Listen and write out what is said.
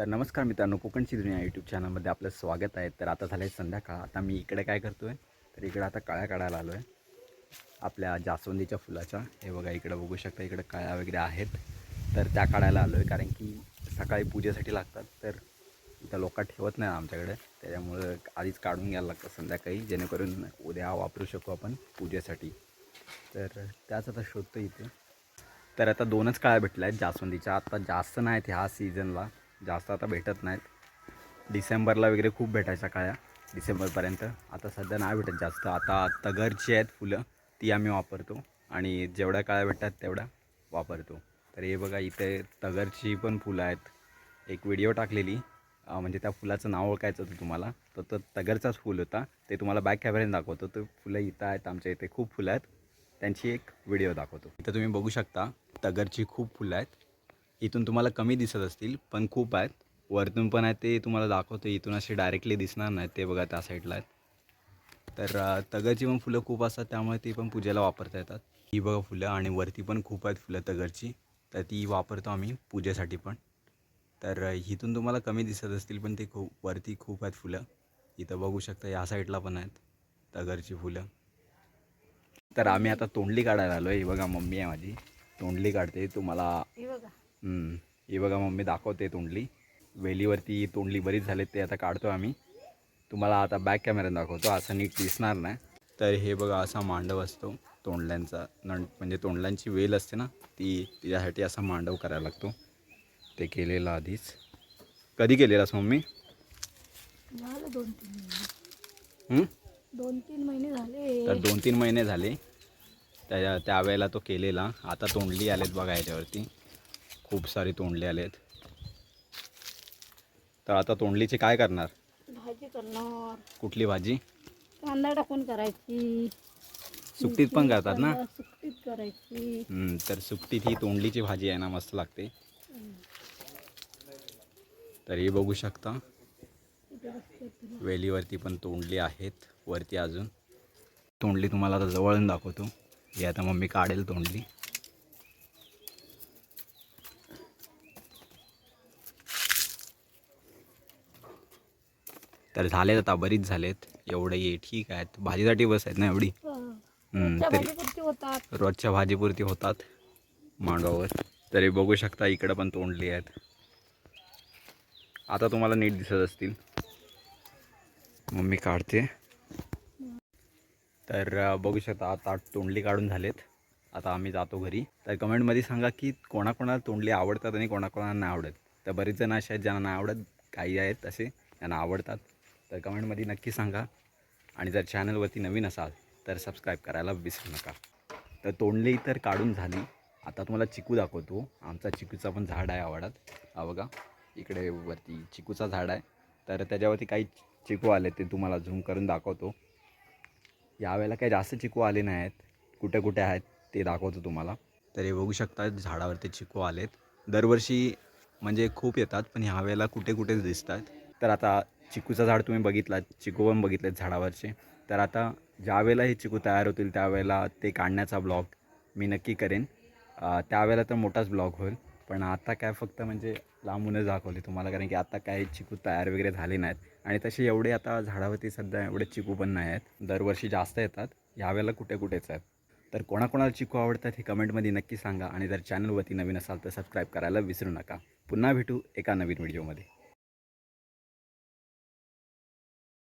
तर नमस्कार मित्रांनो कोकणची दुनिया यूट्यूब चॅनलमध्ये आपलं स्वागत आहे. तर आता झालं आहे संध्याकाळ. आता मी इकडे काय करतो आहे तर इकडं आता काळ्या काढायला आलो आहे आपल्या जास्वंदीच्या फुलाच्या. हे बघा इकडं बघू शकता इकडं काळ्या वगैरे आहेत. तर त्या काढायला आलो आहे कारण की सकाळी पूजेसाठी लागतात. तर इथं लोक ठेवत नाही आमच्याकडे. त्याच्यामुळं आधीच काढून घ्यायला लागतं संध्याकाळी जेणेकरून उद्या वापरू शकू आपण पूजेसाठी. तर त्याच आता शोधतो इथे. तर आता दोनच काळ्या भेटल्या आहेत जास्वंदीच्या. आता जास्त नाहीत ह्या सीझनला जास्त आता भेटत नाहीत. डिसेंबरला वगैरे खूप भेटायच्या काळ्या. डिसेंबरपर्यंत. आता सध्या नाही भेटत जास्त. आता तगरची आहेत फुलं ती आम्ही वापरतो. आणि जेवढ्या काळ्या भेटतात तेवढ्या वापरतो. तर हे बघा इथे तगरची पण फुलं आहेत. एक व्हिडिओ टाकलेली. म्हणजे त्या फुलाचं नाव ओळखायचं होतं तुम्हाला. तर तो तगरचाच फुल होता. ते तुम्हाला बॅक कॅमेऱ्याने दाखवतो. तर फुलं इथं आहेत. आमच्या इथे खूप फुलं आहेत. त्यांची एक व्हिडिओ दाखवतो. इथं तुम्ही बघू शकता तगरची खूप फुलं आहेत. इथून तुम्हाला कमी दिसत असतील पण खूप आहेत. वरतून पण आहेत ते तुम्हाला दाखवतो इथून असे डायरेक्टली दिसणार नाहीत ते बघा त्या साईडला आहेत. तर तगरची पण फुलं खूप असतात त्यामुळे ती पण पूजेला वापरता येतात. ही बघा फुलं आणि वरती पण खूप आहेत फुलं तगरची तर ती वापरतो आम्ही पूजेसाठी पण. तर इथून तुम्हाला कमी दिसत असतील पण ते खूप वरती खूप आहेत फुलं. इथं बघू शकता या साईडला पण आहेत तगरची फुलं. तर आम्ही आता तोंडली काढायला आलो आहे ही बघा मम्मी आहे माझी. तोंडली काढते. तुम्हाला हे बघा मम्मी दाखवते तोंडली. वेलीवरती तोंडली बरीच झाले ते आता काढतो आम्ही. तुम्हाला आता बॅक कॅमेऱ्याने दाखवतो असं नीट दिसणार नाही. तर हे बघा असा मांडव असतो तोंडल्यांचा. नंड म्हणजे तोंडल्यांची वेल असते ना ती तिच्यासाठी असा मांडव करायला लागतो. ते केलेलं आधीच. कधी केलेलास मम्मी? झालं दोन तीन? दोन तीन महिने झाले. तर दोन तीन महिने झाले. त्या त्यावेळेला तो केलेला. आता तोंडली आलेत बघा याच्यावरती. खूप सारी तोंडली आलेत तर आता तोंडलीचे काय करणार? भाजी करणार. कुठली भाजी? कांदा टाकून करायची. सुकटीत पण करतात ना? सुकटीत करायची. हम्म, तर सुकटीत ही तोंडलीची भाजी आहे ना मस्त लागते. तर हे बघू शकता. वेलीवरती पण तोंडली आहेत वरती अजून. तोंडली तुम्हाला आता जवळून दाखवतो. ही आता मम्मी काढेल तोंडली. तर झालेत आता बरीच झालेत. एवढे ये ठीक आहेत भाजीसाठी बस आहेत ना एवढी? तरी. रोजच्या भाजीपुरती होतात मांडवावर. तरी बघू शकता इकडं पण तोंडली आहेत. आता तुम्हाला नीट दिसत असतील. मम्मी काढते. तर बघू शकता आता तोंडली काढून झालेत. आता आम्ही जातो घरी. तर कमेंटमध्ये सांगा की कोणाकोणाला तोंडली आवडतात आणि कोणाकोणाला नाही आवडत. तर बरेच जण असे आहेत ज्यांना नाही आवडत. काही आहेत असे ज्यांना आवडतात. तर कमेंटमध्ये नक्की सांगा. आणि जर चॅनलवरती नवीन असाल तर सबस्क्राईब करायला विसरू नका. तर तोंडली तर काढून झाली. आता तुम्हाला चिकू दाखवतो. आमचा चिकूचा पण झाड आहे आवडत. हा बघा इकडे वरती चिकूचा झाड आहे. तर त्याच्यावरती काही चिकू आले ते तुम्हाला झूम करून दाखवतो. यावेळेला काही जास्त चिकू आले नाही आहेत कुठे कुठे आहेत ते दाखवतो तुम्हाला. तर हे बघू शकता झाडावरती चिकू आलेत. दरवर्षी म्हणजे खूप येतात पण ह्यावेळेला कुठे कुठेच दिसत आहेत तर आता चिकूचं झाड तुम्ही बघितलात चिकू पण बघितलेत झाडावरचे. तर आता ज्यावेळेला हे चिकू तयार होतील त्यावेळेला ते काढण्याचा ब्लॉग मी नक्की करेन. त्यावेळेला तर मोठाच ब्लॉग होईल पण आता काय फक्त म्हणजे लांबूनच दाखवले तुम्हाला कारण की आता काय चिकू तयार वगैरे झाले नाहीत. आणि तसे एवढे आता झाडावरती सध्या एवढे चिकू पण नाही आहेत. दरवर्षी जास्त येतात यावेळेला कुठे कुठेच आहेत. तर कोणाकोणाला चिकू आवडतात हे कमेंटमध्ये नक्की सांगा आणि जर चॅनलवरती नवीन असाल तर सबस्क्राईब करायला विसरू नका. पुन्हा भेटू एका नवीन व्हिडिओमध्ये.